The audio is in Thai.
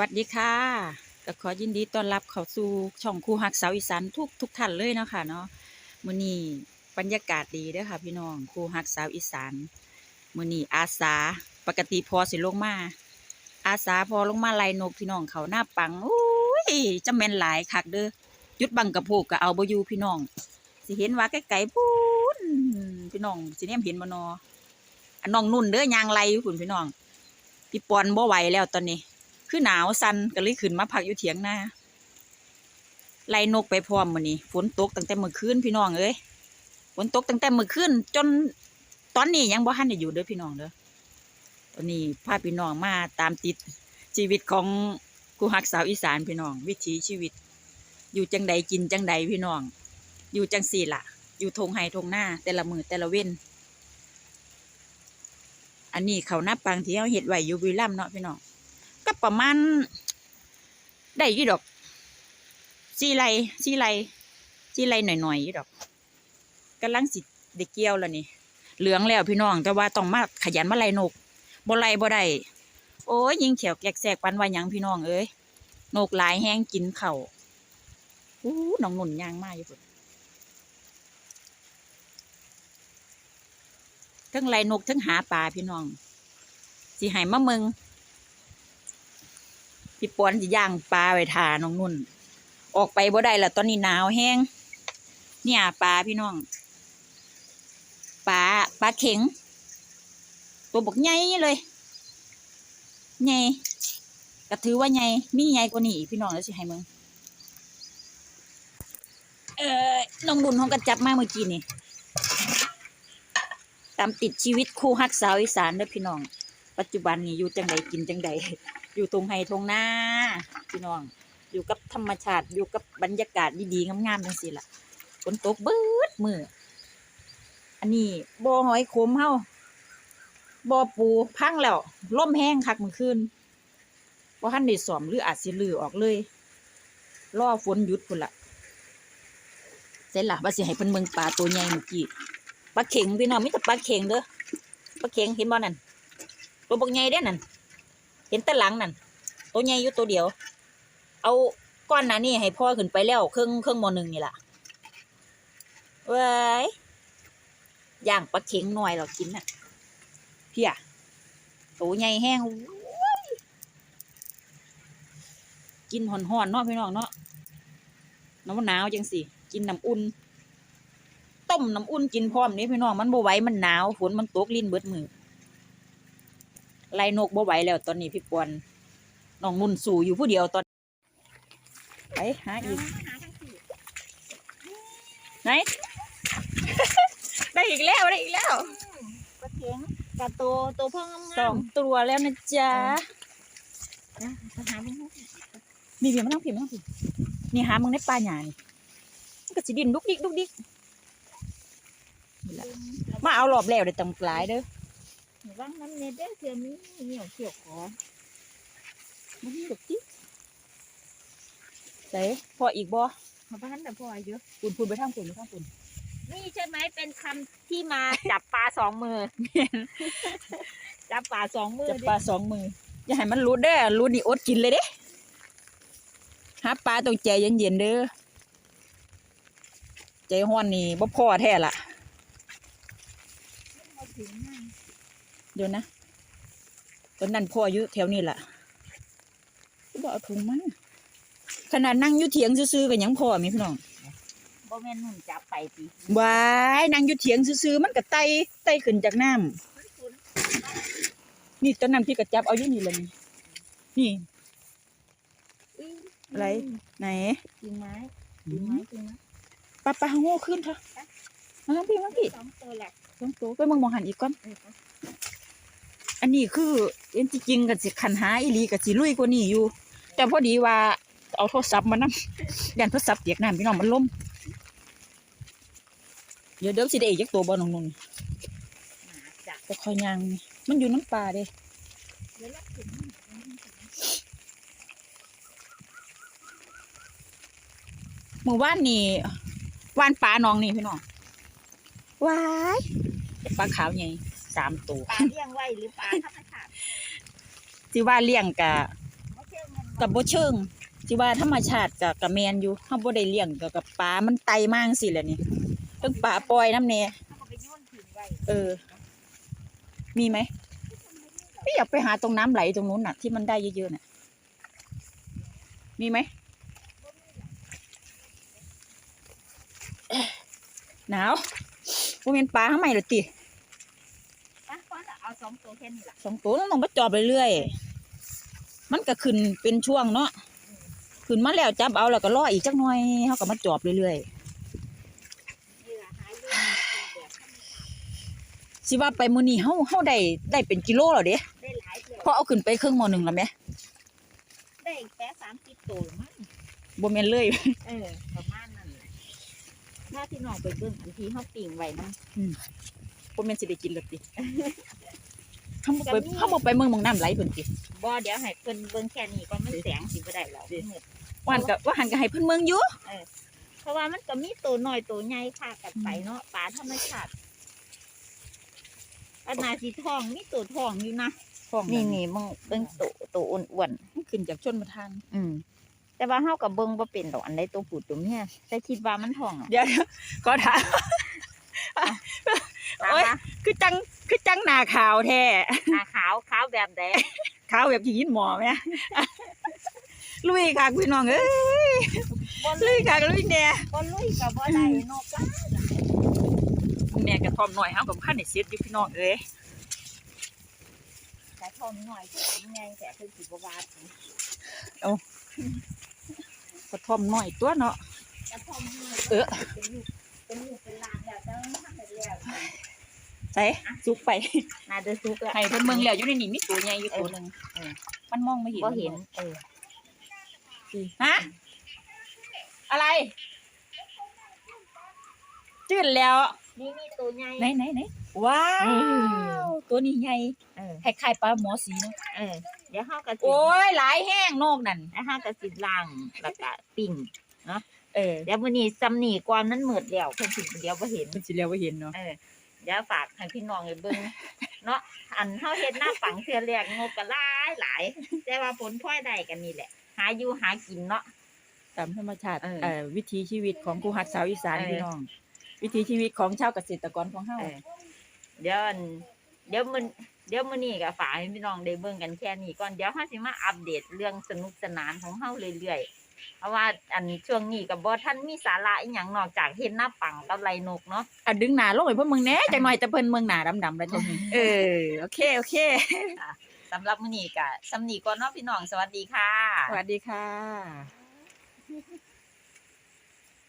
วัสดีค่ะก็ขอยินดีต้อนรับเข้าสู่ช่องครูฮักสาวอีสานทุกทุกท่านเลยเนาะค่ะเนาะมื้อนี้บรรยากาศดีเด้อค่ะ พี่น้องครูฮักสาวอีสานมื้อนี้อาสาปกติพอสิลงมา อาสาพอลงมาไล่นกพี่น้องเขาหน้าปังอุ้ยจะแม่นหลายคักเด้อจุดบังกระโพกก็เอาบ่อยู่พี่น้อง สิเห็นว่าไกลๆพูนพี่น้องสิเนี่ยเห็นบ่นอน้องนุ่นเด้อยางไล่อยู่พุ่นพี่น้องพี่ปอนบ่ไหวแล้วตอนนี้ คือหนาวสันก็เลยขึ้นมาพักอยู่เถียงนาไล่นกไปพร้อมมื้อนี้ฝนตกตั้งแต่เมื่อคืนพี่น้องเอ้ยฝนตกตั้งแต่เมื่อคืนจนตอนนี้ยังบ่ทันได้อยู่เด้อพี่น้องเด้อตอนนี้พาพี่น้องมาตามติดชีวิตของกูฮักสาวอีสานพี่น้อง วิถีชีวิต อยู่จังใดกินจังใดพี่น้อง อยู่จังสี่ละอยู่ทงไห้ทงหน้า แต่ละมือแต่ละเว้นอันนี้เขาหน้าปังที่เขาเห็ดไหวอยู่บุรีรัมเนาะพี่น้อง ก็ประมาณได้ยู่ดอกสี่ไรสี่ไรสี่ไรหน่อยๆอยู่ดอกกำลังสิได้เกี่ยวแล้วนี่ เหลืองแล้วพี่น้องแต่ว่าต้องมาขยันมาไล่นกบ่ไล่บ่ได้โอ้ยยิงเฉียวแกกแสกปันว่ายังพี่น้องเอ้ยนกหลายแห้งกินเข่าอู้น้องหนุ่นย่างมาอยู่พุ่นทั้งไล่นกทั้งหาปลาพี่น้องสิให้มาเมือง พี่ปอนสิย่างปลาไว้ทาน้องนุ่น ออกไปบ่ได้ละตอนนี้หนาวแห้งเนี่ยปลาพี่น้องปลาปลาเข็ง ตัวบกใหญ่เลยใหญ่ก็ถือว่าใหญ่มีใหญ่กว่านี้พี่น้องแล้วสิให้มึงเออน้องดุนห้องกระจับมากเมื่อกี้นี่ตามติดชีวิตคู่ฮักสาวอีสานเด้อพี่น้อง ปัจจุบันนี้อยู่จังใดกินจังใด อยู่ตรงไฮทงหน้าพี่น้อง อยู่กับธรรมชาติอยู่กับบรรยากาศดีๆงามๆจังสิล่ะฝนตกเบิดมืออันนี้บ่อหอยขมเฮาบ่อปูพังแล้วล่มแห้งคักเมื่อคืนบ่ทันได้ซ่อมหรืออาจสิลือออกเลยรอฝนหยุดพุ่นละเสร็จละว่าสิให้เพิ่นเบิ่งปลาตัวใหญ่เมื่อกี้ปลาเข็งพี่น้องมีแต่ปลาเข็งเด้อปลาเข็งเห็นบ่นั่นตัวบักใหญ่เด้นั่น เห็นแต่หลังนั่นตัวใหญ่อยู่ตัวเดียว เอาก้อนหนานี่ให้พ่อขึ้นไปแล้วเครื่องเครื่องมอหนึ่งนี่ล่ะเว้ยย่างปลาเข็งหน่อยเรากินน่ะเพี่ยตัวใหญ่แห้งโอ้ยกินห่อนๆเนาะพี่น้องเนาะน้ำหนาวจังสิกินน้ำอุ่น ต้มน้ำอุ่นกินพร้อมนี่พี่น้องมันบ่ไหวมันหนาวฝนมันตกลิ้นเบิดมือ ไล่นกบ่ไหวแล้วตอนนี้พี่ปวนน้องนุ่นสู่อยู่ผู้เดียวตอนไปหาอีกไหน ได้อีกแล้วได้อีกแล้วปลาเข็งกับตัวตัวพ่องงามสองตัวแล้วนะจ๊ะนะทหารมึงมีเพียงไม่ต้องพิมพ์ไม่ต้องพิมพ์นี่หามึงในป่าหยานี่มันก็สิดินดุกดิกดุกดิกนี่ล่ะมาเอารอบแล้วเดี๋ยวตำปลายเด้อ ว่างน้ำเนเด้อเทียมีเหนียวเขียวขอมันดุกดิกใส่พออีกบ่มาบ้านแต่พ่ออายุปุ่นปุ่นไปทางปุ่นไปทางปุ่นนี่ใช่ไหมเป็นคำที่มาจับปลาสองมือ จับปลาสองมือจับปลาสองมือ อย่าให้มันรุดเด้อรุดนี่อดกินเลยเด้หาปลาต้องใจเย็นๆเด้อใจห้อนนี่บ่พอแท้ละมาถึงนั่น เดี๋ยวนะตอนนั้นพ่ออยู่แถวนี้ล่ะก็บ่เอาถุงมาขนาดนั่งอยู่เถียงซื่อๆก็ยังพ่อมีพี่น้องบ่แม่นหนุ่มจับไปปีวายนั่งอยู่เถียงซื่อๆมันก็ไต่ไต่ขึ้นจากน้ำนี่ตอนนั้นพี่ก็จับเอาอยู่นี่เลยนี่อะไรไหนกิ่งไม้กิ่งไม้กิ่งไม้ปลาปลาโง่ขึ้นเถอะมาทางพี่มาพี่สองตัวแหละต้องโตไปมองมองหันอีกก่อนเอออันนี้คือเอ็นจริงๆกับสิขันหาอีหลีกับสิลุยกว่านี้อยู่ แต่พอดีว่าเอาโทรศัพท์มานั่ยันโทรศัพท์เปียกน้ำพี่น้องมันล่มเดี๋ยวเดี๋ยวสิได้อีกจักตัวบอลน้องนุ่นหนาจับแต่คอยยางนี่มันอยู่น้ำปลาเด้เดี๋ยวเราถึงเมื่อวานนี่วานปลาน้องนี่พี่น้องว้ายปลาขาวใหญ่ สามตัวปลาเลี้ยงไว้หรือปลาธรรมชาติที่ว่าเลี้ยงกะไม่ใช่มันกับบ่เชิงสิว่าธรรมชาติกับกับแมนอยู่เฮาบ่ได้เลี้ยงกับกับปลา มันไตมากสิแหละนี่ทั้งปลาปล่อยน้ำแน่เขาก็ไปโยนทิ้งไว้เออ มีไหมพี่อยากไปหาตรงน้ำไหลตรงนู้นน่ะ ที่มันได้เยอะๆน่ะ มีไหมเอ๊ะหนาวบ่แม่นปลาทำไมล่ะติอะพอจะเอาสองตัวแค่นี้ล่ะสองตัวต้องมาจอบเรื่อยๆมันก็ขึ้นเป็นช่วงเนาะขึ้นมาแล้วจับเอาแล้วก็รออีกจักหน่อยเขาก็มาจอบเรื่อยเหยื่อหาเหยื่อแบบๆสิว่าไปมื้อนี้เฮาเฮาได้ได้เป็นกิโลแล้วเด้ได้หลายเลยพอเอาขึ้นไปครึ่งหม้อหนึงแล้วแหมได้แค่สามสิบตัวมั้งบ่แม่นเลย เออประมาณนั้นแหละถ้าที่น้องไปเบิ่งบางทีเขาปิ่งไว้น้ำบ่แม่นสิได้กินแล้วติ เฮาบ่ไปเฮาบ่ไปเมืองบางน้ำไหลเพิ่นติบ่เดี๋ยวให้เพิ่นเบิ่งแค่นี้ก็มันแสงสิบ่ได้แล้วมืดว่าหันก็ว่าหันก็ให้เพิ่นเมืองอยู่เพราะว่ามันก็มีตัวน้อยตัวใหญ่ค่ะกันไปเนาะปลาธรรมชาติอันนาสีทองมีตัวทองอยู่นะของนี่นี่มึงเบิ่งตัวตัวอ้วนมันขึ้นจากชนประทานๆอืมแต่ว่าเฮากับเบิ่งบ่เป็นดอกอันใดตัวผู้ตัวเมียแต่คิดว่ามันทองอะเดี๋ยวก็ถามโอ๊ยถามว่า คือจังคือจังหน้าขาวแท้หน้าขาวขาวแบบใดขาวแบบขี้ยินหมอแม่ลุยค่ะพี่น้องเอ้ยบ่ลุยค่ะลุยแน่บ่ลุยก็บ่ได้นกละแม่กระทอมหน่อยเฮากับข้าในเสียดอยู่พี่น้องเอ้ยแต่ทองน้อยตัวใหญ่แต่เพิ่นสิบ่ว่าสิกระทอมหน่อยตัวเนาะแต่ทองน้อยเออเป็นลูกเป็นลูกเป็นหลานแล้วแต่มันทำได้แล้ว ใส่สุกไปน่าจะสุกแล้วให้เพิ่นเมืองแล้วอยู่ในนี่มีตัวใหญ่อยู่ตัวหนึงเออมันมองไม่เห็นบ่เห็นเออฮะอะไรจืดแล้ว นี่มีตัวใหญ่ไหนไหนไหนว้าอืวตัวนี้ใหญ่เออคล้ายๆปลาหมอสีเนาะเออเดี๋ยวเฮาก็สิโอ้ยหลายแห้งนอกนั่นแล้วเฮาก็สิล้างแล้วก็ปิ้งเออเดี๋ยวมื้อนี้ซ้ำนี่ก่อนมันมืดแล้วเพิ่นสิเดี๋ยวบ่เห็นมันสิแล้วว่าเห็นเนาะ เออเดี๋ยวฝากให้พี่น้องไปเบิ่งเนาะอันเฮาเฮ็ดหน้าปังเทื่อแรกงบก็หลายหลายแต่ว่าผลพลอยได้กันนี่แหละ หาอยู่หากินเนาะ ตามธรรมชาติเออ เอ่อวิถีชีวิตของครูหักสาวอีสานเออพี่น้อง วิถีชีวิตของชาวเกษตรกรของเฮา เออเดี๋ยวอันเดี๋ยวมื้อเดี๋ยวมื้อนี้ก็ฝากให้พี่น้องได้เบิ่งกันแค่นี้ก่อนเดี๋ยวเฮาสิมาอัปเดตเรื่องสนุกสนานของเฮาเรื่อยๆ เพราะว่าอันช่วงนี้ก็บ่ทันมีสาระอีหยังนอกจากเฮ็ดหน้าปังกับไรนกเนาะอะดึงหน้าลงไปเพิ่นเมืองแหน่จังหน่อยแต่เพิ่นเมืองหน้าดำๆแล้วจังนี้เออโอเคโอเคสำหรับมื้อนี้ก็สำนีก่อนเนาะพี่น้องสวัสดีค่ะ สวัสดีค่ะ